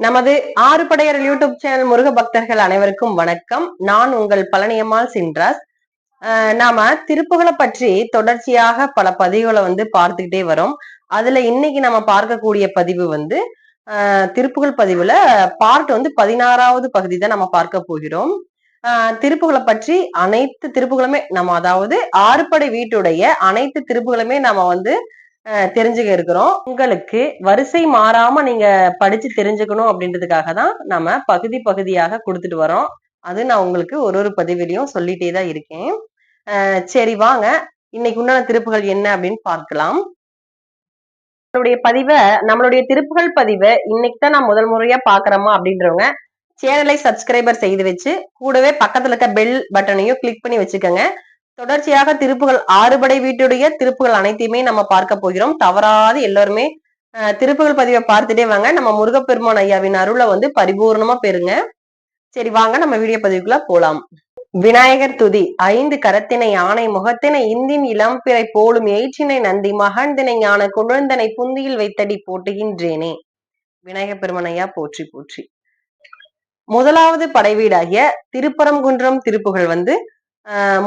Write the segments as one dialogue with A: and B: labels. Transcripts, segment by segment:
A: நமது ஆறு படையர் YouTube channel Muruga பக்தர்கள் அனைவருக்கும் வணக்கம். நான் உங்கள் பழனியம்மாள் சின்ராஸ். நாம திருப்புகளை பற்றி தொடர்ச்சியாக பல பதிவுகளை வந்து பார்த்துக்கிட்டே வரோம். அதுல இன்னைக்கு நம்ம பார்க்கக்கூடிய பதிவு வந்து திருப்புகள் பதிவுல பார்ட் வந்து பதினாறாவது பகுதி தான் நம்ம பார்க்க போகிறோம். ஆஹ் திருப்புகளை பற்றி அனைத்து திருப்புகளுமே நம்ம அதாவது ஆறுபடை வீட்டுடைய அனைத்து திருப்புகளுமே நம்ம வந்து தெரிஞ்சுக்க இருக்கிறோம். உங்களுக்கு வரிசை மாறாம நீங்க படிச்சு தெரிஞ்சுக்கணும் அப்படின்றதுக்காக தான் நம்ம பகுதி பகுதியாக கொடுத்துட்டு வரோம். அது நான் உங்களுக்கு ஒரு ஒரு பதிவிலையும் சொல்லிட்டே தான் இருக்கேன். சரி வாங்க. இன்னைக்கு உண்டான திருப்புகள் என்ன அப்படின்னு பார்க்கலாம். நம்மளுடைய பதிவை நம்மளுடைய திருப்புகள் பதிவை இன்னைக்கு தான் நான் முதல் முறையா பாக்குறோமா அப்படின்றவங்க சேனலை சப்ஸ்கிரைபர் செய்து வச்சு கூடவே பக்கத்துல இருக்க பெல் பட்டனையும் கிளிக் பண்ணி வச்சுக்கோங்க. தொடர்ச்சியாக திருப்புகள் ஆறுபடை வீட்டுடைய திருப்புகள் அனைத்தையுமே நம்ம பார்க்க போகிறோம். தவறாது எல்லாருமே திருப்புகள் பதிவை பார்த்துட்டே வாங்க. நம்ம முருகப்பெருமான் ஐயாவின் அருளை வந்து பரிபூர்ணமா பெறுங்க. சரி வாங்க நம்ம வீடியோ பதிவுக்குள்ள போலாம். விநாயகர் துதி ஐந்து கரத்தினை யானை முகத்தினை இந்தின் இளம்பிறை போலும் எயிற்றினை நந்தி மகந்தினை ஞான குழந்தனை புந்தியில் வைத்தடி போட்டுகின்றேனே. விநாயகர் பெருமனையா ஐயா போற்றி போற்றி. முதலாவது படைவீடாகிய திருப்பரங்குன்றம் திருப்புகள் வந்து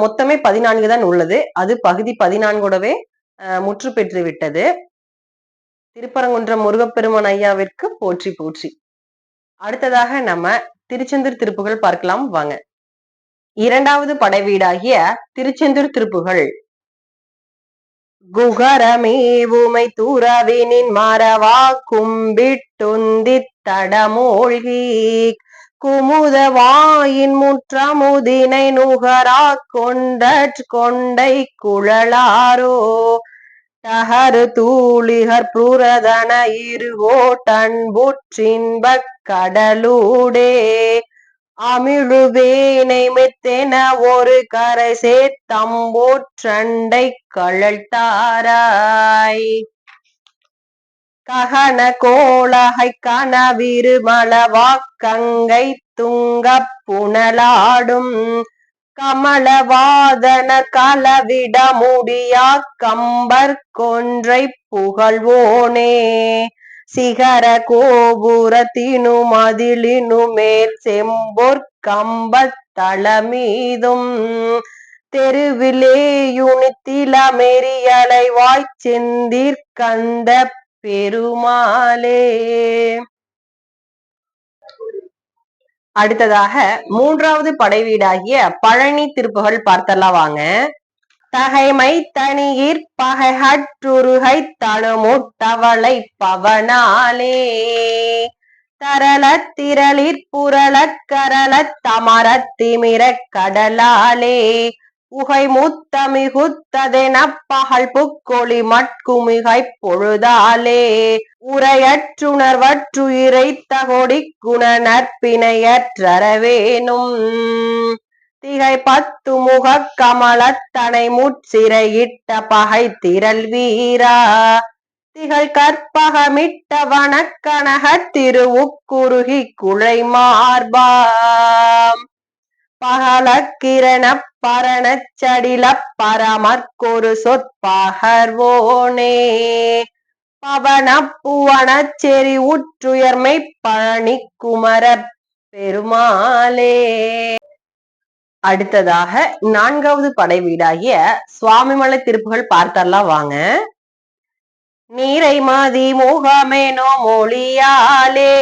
A: மொத்தமே பதினான்கு தான் உள்ளது. அது பகுதி பதினான்கோடவே முற்று பெற்று விட்டது. திருப்பரங்குன்றம் முருகப்பெருமான் ஐயாவிற்கு போற்றி போற்றி. அடுத்ததாக நம்ம திருச்செந்தூர் திருப்புகள் பார்க்கலாம். வாங்க. இரண்டாவது படைவீடாகிய திருச்செந்தூர் திருப்புகள். குகரமேவுமை தூரவினின் மரவா கும்பிட்டுந்தி தடமூழ்கி குமுத வாயின் முற்றமுதினை நுகரா கொண்ட கொண்டை குழலாரோ? தகரு தூளிகர் புரதன இருகோட்டன்புற்றின்பக் கடலூடே? அமிழுவேனை மெத்தென ஒரு கரை சேர்த்தம்போற்றண்டை கழல்தாராய் ககன கோளகை கனவிரு மலவாக்கங்கை துங்க புனலாடும். கமலவாதன கலவிட முடியா கம்பர் கொன்றை புகழ்வோனே. சிகர கோபுரத்தினு மதிலினு மேல் செம்பொற் கம்பத் தளமீதும். தெருவிலேயுனித்தில மெரியலை வாய்ச்செந்தீர்கந்த பெருமாளே. அடுத்ததாக மூன்றாவது படைவீடாகிய பழனி திருப்புகள் பார்த்தலாம் வாங்க. தகைமை தனியிற் பகைஹற்றுருகை தனுமுட்டவளை பவனாலே தரளத் திரளிற் புரளத் கரளத் தமரத் திமிரக் கடலாலே உகை முத்தமிகுத்ததெனப் பகல் புக்கொளி மட்குமிகை பொழுதாலே. உரையற்றுணர்வற்றுயிரை தகொடி குண நற்பிணையற்றரவேனும் திகை பத்து முகக் கமலத்தனை முற்சிறையிட்ட பகை திரள் வீரா. திகள் கற்பகமிட்ட வனக்கனக திருவுக்குருகி குழை பகல கிரண பரணச்சடில பரமற்கொரு சொற்பகர்வோனே பவன புவனச் செறி உற்றுயர்மை பழனி குமர பெருமாளே. அடுத்ததாக நான்காவது படை வீடாகிய சுவாமிமலை திருப்புகள் பார்த்தரலாம் வாங்க. நீரை மதி முகமேனோ மொழியாலே.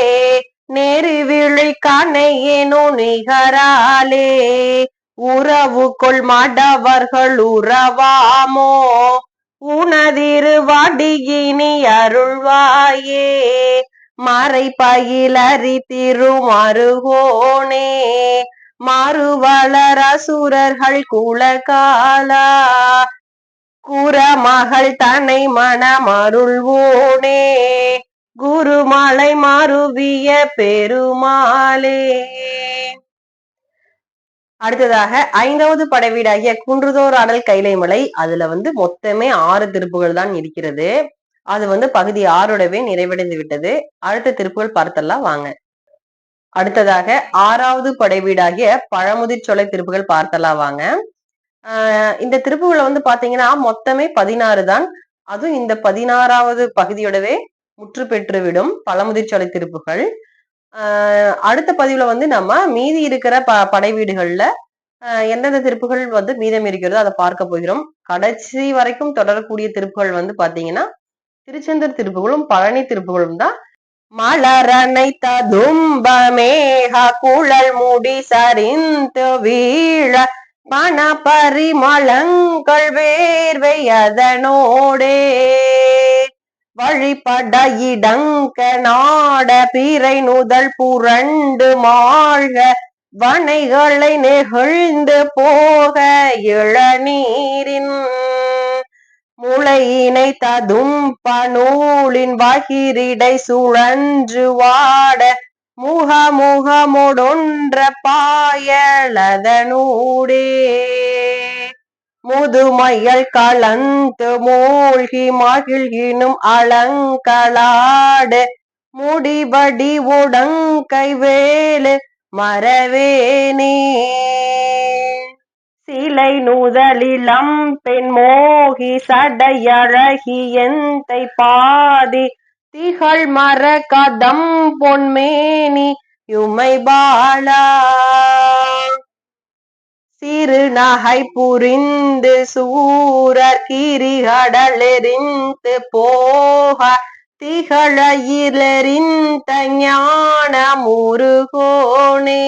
A: நேரு விழி கண்ணையேனோ நிகராலே உறவு கொள் மடவர்கள் உறவாமோ. உனதிரு வடியினி அருள்வாயே. மறை பயிலறி திருமருகோனே. மறுவளர் அசுரர்கள் குலகாலா. குரமகள் தன்னை மனமருள்வோனே. குருமலை மாறுவிய பெருமாளே. அடுத்ததாக ஐந்தாவது படைவீடாகிய குன்றுதோர் ஆடல் கைலைமலை அதுல வந்து மொத்தமே ஆறு திருப்புகள் தான் இருக்கிறது. அது வந்து பகுதி ஆறோடவே நிறைவடைந்து விட்டது. அடுத்த திருப்புகள் பார்த்தல்லாம் வாங்க. அடுத்ததாக ஆறாவது படைவீடாகிய பழமுதிர்ச்சோலை திருப்புகள் பார்த்தலாம் வாங்க. ஆஹ் இந்த திருப்புகளை வந்து பாத்தீங்கன்னா மொத்தமே பதினாறு தான். அதுவும் இந்த பதினாறாவது பகுதியோடவே முற்று பெற்றுவிடும் பழமுதிர்ச்சோலை திருப்புகள். ஆஹ் அடுத்த பதிவுல வந்து நம்ம மீதி இருக்கிற ப படை வீடுகள்ல ஆஹ் எந்தெந்த திருப்புகள் வந்து மீதம் இருக்கிறதோ அதை பார்க்க போகிறோம். கடைசி வரைக்கும் தொடரக்கூடிய திருப்புகள் வந்து பாத்தீங்கன்னா திருச்செந்தூர் திருப்புகளும் பழனி திருப்புகளும் தான். மலரனைத்த தும்பமேக குழல் முடி சரிந்து வீழ மன பரிமளங்கள் வேர்வை அதனோடே. வழிபட இடங்க நாட பிறை நுதல் புரண்டு மாழ்க வனைகளை நெகிழ்ந்து போக இளநீரின் முளையினை ததும் பனூலின் வகிரிடை சுழன்று வாட முக முகமுடொன்ற பாயலதனூடே. முதுமையல் கலந்து மூழ்கி மகிழ்கினும் அலங்களாடு. முடிபடி உடங்கை வேலு மரவேனே சிலை நுதலிலம் பெண் மோகி சடையழகி எந்தை பாதி. திகழ் மர கதம் பொன்மேனி யுமை பாலா. சிறு நகை புரிந்து சூரர் கிரிகடலெறிந்து போக திகழயிலெறிந்த ஞான முருகோனே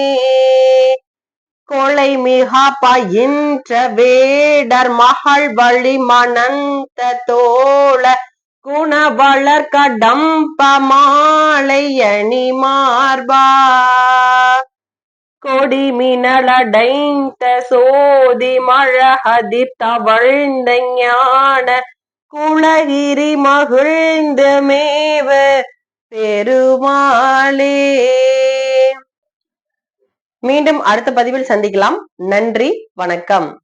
A: கொலை மிக பயின்ற வேடர் மகள் வழி மணந்த தோழ குணவளர் கடம்ப மாலை அணி மார்பா கொடிமினலடைந்த சோதி மழகதி தவழ்ந்த ஞான குலகிரி மகிழ்ந்து மேவ பெருமாளே. மீண்டும் அடுத்த பதிவில் சந்திக்கலாம். நன்றி வணக்கம்.